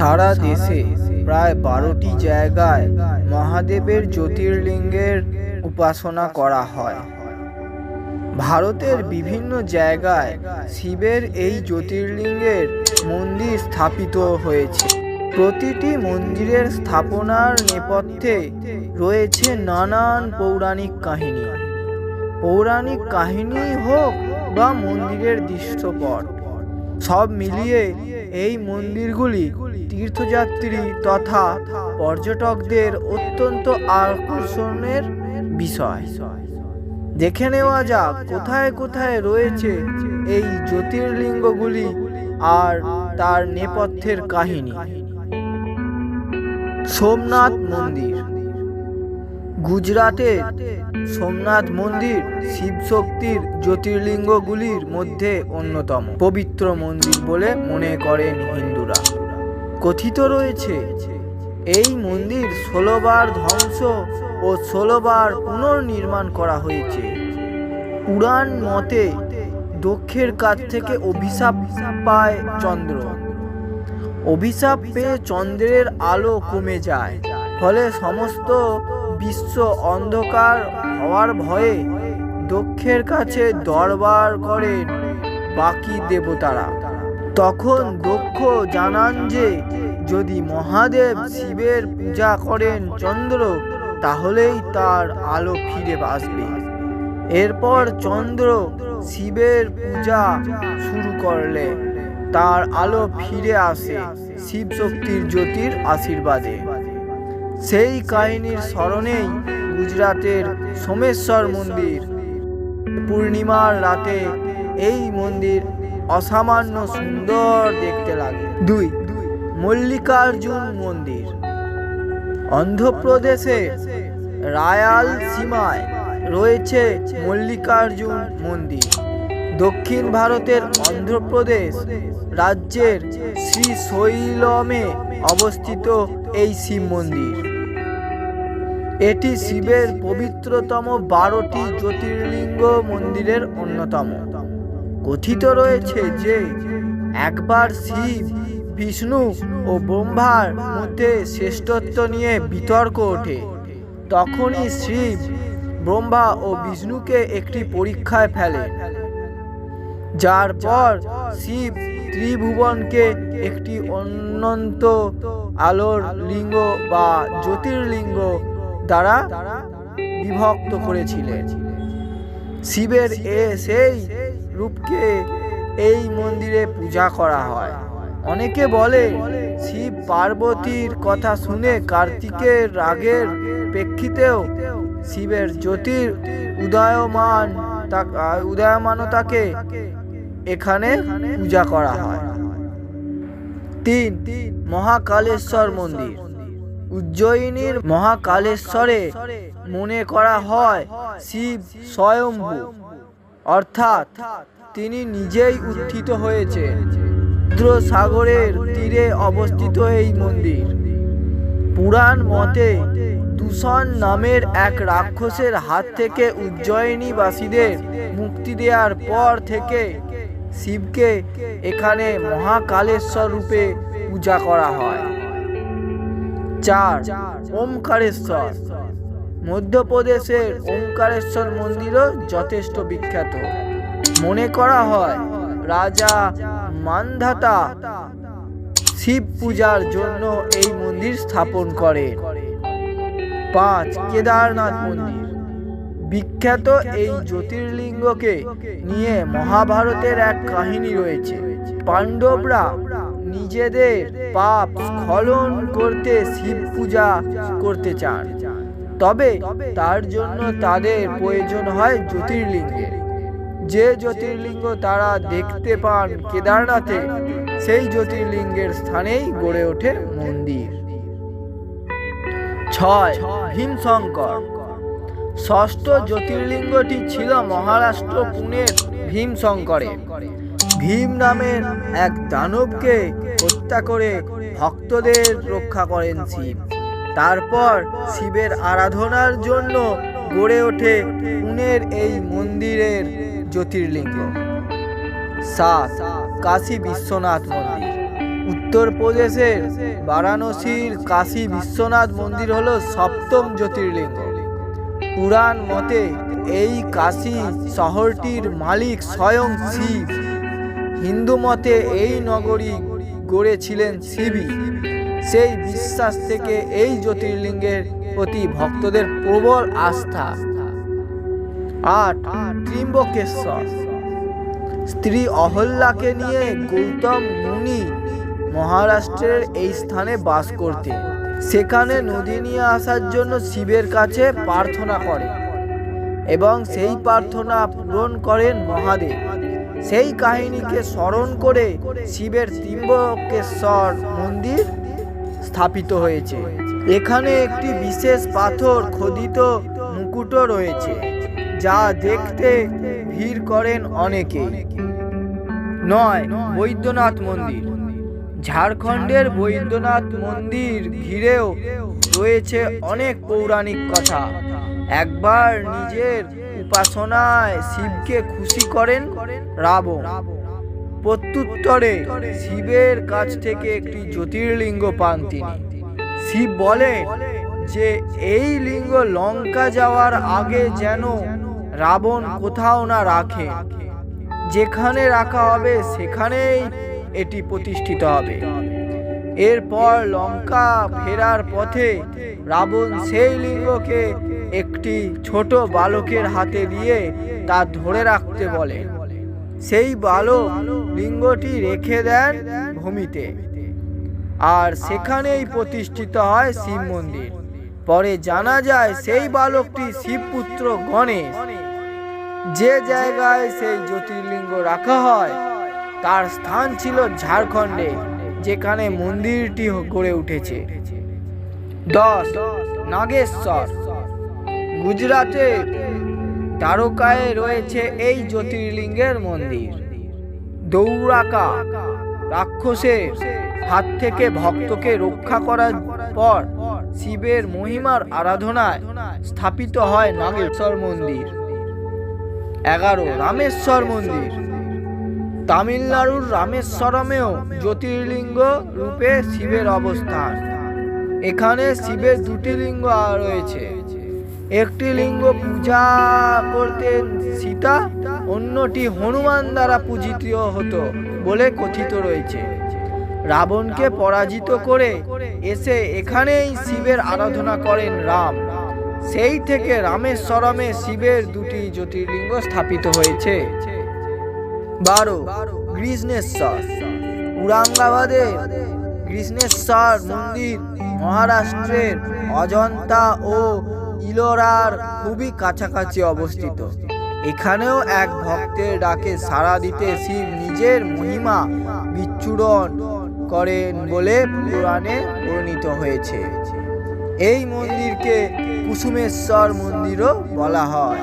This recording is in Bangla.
সারা দেশে প্রায় বারোটি জায়গায় মহাদেবের জ্যোতির্লিঙ্গের উপাসনা করা হয়। ভারতের বিভিন্ন জায়গায় শিবের এই জ্যোতির্লিঙ্গের মন্দির স্থাপিত হয়েছে। প্রতিটি মন্দিরের স্থাপনার নেপথ্যে রয়েছে নানান পৌরাণিক কাহিনী। পৌরাণিক কাহিনী হোক বা মন্দিরের দৃশ্যপট, সব মিলিয়ে এই মন্দিরগুলি তীর্থযাত্রী তথা পর্যটকদের অত্যন্ত আকর্ষণের বিষয়। দেখে নেওয়া যাক কোথায় কোথায় রয়েছে এই জ্যোতির্লিঙ্গগুলি আর তার নেপথ্যের কাহিনী। সোমনাথ মন্দির। গুজরাটে সোমনাথ মন্দির শিব শক্তির জ্যোতির্লিঙ্গগুলির মধ্যে অন্যতম। পবিত্র মন্দির বলে মনে করেন হিন্দুরা। কথিত রয়েছে, এই মন্দির ষোলোবার ধ্বংস ও ষোলোবার পুনর্নির্মাণ করা হয়েছে। পুরাণ মতে দক্ষের কাছ থেকে অভিশাপ পায় চন্দ্র। অভিশাপ পেয়ে চন্দ্রের আলো কমে যায়। ফলে সমস্ত বিশ্ব অন্ধকার হওয়ার ভয়ে দক্ষের কাছে দরবার করেন বাকি দেবতারা। তখন দক্ষ জানান যে, যদি মহাদেব শিবের পূজা করেন চন্দ্র, তাহলেই তার আলো ফিরে আসবে। এরপর চন্দ্র শিবের পূজা শুরু করলে তার আলো ফিরে আসে শিব শক্তির জ্যোতির আশীর্বাদে। সেই কাহিনীর স্মরণেই গুজরাটের সোমেশ্বর মন্দির পূর্ণিমার রাতে এই মন্দির অসামান্য সুন্দর দেখতে লাগে। দুই, মল্লিকার্জুন মন্দির। অন্ধ্রপ্রদেশে রায়াল সীমায় রয়েছে মল্লিকার্জুন মন্দির। দক্ষিণ ভারতের অন্ধ্রপ্রদেশ রাজ্যের শ্রীশৈলমে অবস্থিত এই শিব মন্দির। এটি শিবের পবিত্রতম বারোটি জ্যোতির্লিঙ্গ মন্দিরের অন্যতম। কথিত রয়েছে যে, একবার শিব, বিষ্ণু ও ব্রহ্মার মধ্যে শ্রেষ্ঠত্ব নিয়ে বিতর্ক ওঠে। তখনই শিব, ব্রহ্মা ও বিষ্ণুকে একটি পরীক্ষায় ফেলে। যার পর শিব ত্রিভুবনকে একটি অনন্ত আলোর লিঙ্গ বা জ্যোতির্লিঙ্গ দ্বারা বিভক্ত করেছিলেন শিবের এ সেই রূপকে এই মন্দিরে পূজা করা হয়। অনেকে বলে, শিব পার্বতীর কথা শুনে কার্তিকের রাগের প্রেক্ষিতেও শিবের জ্যোতির উদয়মান উদয়মানতাকে এখানে পূজা করা হয়। তিন, মহাকালেশ্বর মন্দির। উজ্জয়িনীর মহাকালেশ্বরে মনে করা হয়, শিব স্বয়ম্ভু। অর্থাৎ তিনি নিজেই উত্থিত হয়েছে। রুদ্র সাগরের তীরে অবস্থিত এই মন্দির। পুরাণ মতে দূষণ নামের এক রাক্ষসের হাত থেকে উজ্জয়িনীবাসীদের মুক্তি দেওয়ার পর থেকে শিবকে এখানে মহাকালেশ্বর রূপে পূজা করা হয়। চার, ওমকারেশ্বর। মধ্যপ্রদেশের ওমকারেশ্বর মন্দিরও যথেষ্ট বিখ্যাত। মনে করা হয়, রাজা মানধাতা শিব পূজার জন্য এই মন্দির স্থাপন করে। পাঁচ, কেদারনাথ মন্দির। বিখ্যাত এই জ্যোতির্লিঙ্গকে নিয়ে মহাভারতের এক কাহিনী রয়েছে। পাণ্ডবরা নিজেদের পাপ স্খলন করতে শিব পূজা করতে চান। তবে তার জন্য তাদের প্রয়োজন হয় জ্যোতির্লিঙ্গের যে জ্যোতির্লিঙ্গ তারা দেখতে পান কেদারনাথে, সেই জ্যোতির্লিঙ্গের স্থানেই গড়ে ওঠে মন্দির। ছয়, ভীমশঙ্কর। ষষ্ঠ জ্যোতির্লিঙ্গটি ছিল মহারাষ্ট্র পুনের ভীমশঙ্করে ভীম নামের এক দানবকে হত্যা করে ভক্তদের রক্ষা করেন শিব। তারপর শিবের আরাধনার জন্য গড়ে ওঠে পুনের এই মন্দিরের জ্যোতির্লিঙ্গ। সাত, কাশী বিশ্বনাথ মন্দির। উত্তরপ্রদেশের বারাণসীর কাশী বিশ্বনাথ মন্দির হলো সপ্তম জ্যোতির্লিঙ্গ। পুরাণ মতে এই কাশী শহরটির মালিক স্বয়ং শিব। হিন্দু মতে এই নগরী গড়েছিলেন শিবই। সেই বিশ্বাস থেকে এই জ্যোতির্লিঙ্গের প্রতি ভক্তদের প্রবল আস্থা। আট, ত্রিম্বকেশ্বর। স্ত্রী অহল্যাকে নিয়ে গৌতম মুনি মহারাষ্ট্রের এই স্থানে বাস করতে সেখানে নদী নিয়ে আসার জন্য শিবের কাছে প্রার্থনা করেন এবং সেই প্রার্থনা পূরণ করেন মহাদেব। সেই কাহিনীকে স্মরণ করে শিবের ত্রিম্বকেশ্বর মন্দির স্থাপিত হয়েছে। এখানে একটি বিশেষ পাথর খোদিত মুকুটও রয়েছে, যা দেখতে ভিড় করেন অনেকে। নয়, বৈদ্যনাথ মন্দির। ঝাড়খণ্ডের বৈদ্যনাথ মন্দির ঘিরেও রয়েছে অনেক পৌরাণিক কথা। একবার নিজের উপাসনায় শিবকে খুশি করেন রাবণ। প্রত্যুত্তরে শিবের কাছ থেকে একটি জ্যোতির্লিঙ্গ পান তিনি। শিব বলে যে, এই লিঙ্গ লঙ্কা যাওয়ার আগে যেন রাবণ কোথাও না রাখে। যেখানে রাখা হবে সেখানেই এটি প্রতিষ্ঠিত হবে। এরপর লঙ্কা ফেরার পথে রাবণ সেই লিঙ্গকে একটি ছোট বালকের হাতে দিয়ে তা ধরে রাখতে বলে। সেই বালক লিঙ্গটি রেখে দেন ভূমিতে আর সেখানেই প্রতিষ্ঠিত হয় শিব মন্দির। পরে জানা যায় সেই বালকটি শিবপুত্র গণেশ। যে জায়গায় সেই জ্যোতির্লিঙ্গ রাখা হয়, তার স্থান ছিল ঝাড়খণ্ডে। যেখানে মন্দিরটি গড়ে উঠেছে। দশ, নাগেশ্বর। গুজরাটে তারকায় রয়েছে এই জ্যোতির্লিঙ্গের মন্দির। দৌড়াকা রাক্ষসের হাত থেকে ভক্তকে রক্ষা করার পর শিবের মহিমার আরাধনায় স্থাপিত হয় নাগেশ্বর মন্দির। এগারো, রামেশ্বর মন্দির। তামিলনাড়ুর রামেশ্বরমেও জ্যোতির্লিঙ্গ রূপে শিবের অবস্থান। এখানে শিবের দুটি লিঙ্গ রয়েছে। একটি লিঙ্গ পূজা করতেন সীতা, অন্যটি হনুমান দ্বারা পূজিত হতো বলে কথিত রয়েছে। রাবণকে পরাজিত করে এসে এখানেই শিবের আরাধনা করেন রাম। সেই থেকে রামেশ্বরমে শিবের দুটি জ্যোতির্লিঙ্গ স্থাপিত হয়েছে। বারো, কৃষ্ণেশ্বর। উরাঙ্গাবাদে কৃষ্ণেশ্বর মন্দির মহারাষ্ট্রের অজন্তা ও ইলোরার খুবই কাছাকাছি অবস্থিত। এখানেও এক ভক্তের ডাকে সাড়া দিতে শিব নিজের মহিমা বিচ্ছুরণ করেন বলে পুরাণে বর্ণিত হয়েছে। এই মন্দিরকে কুসুমেশ্বর মন্দিরও বলা হয়।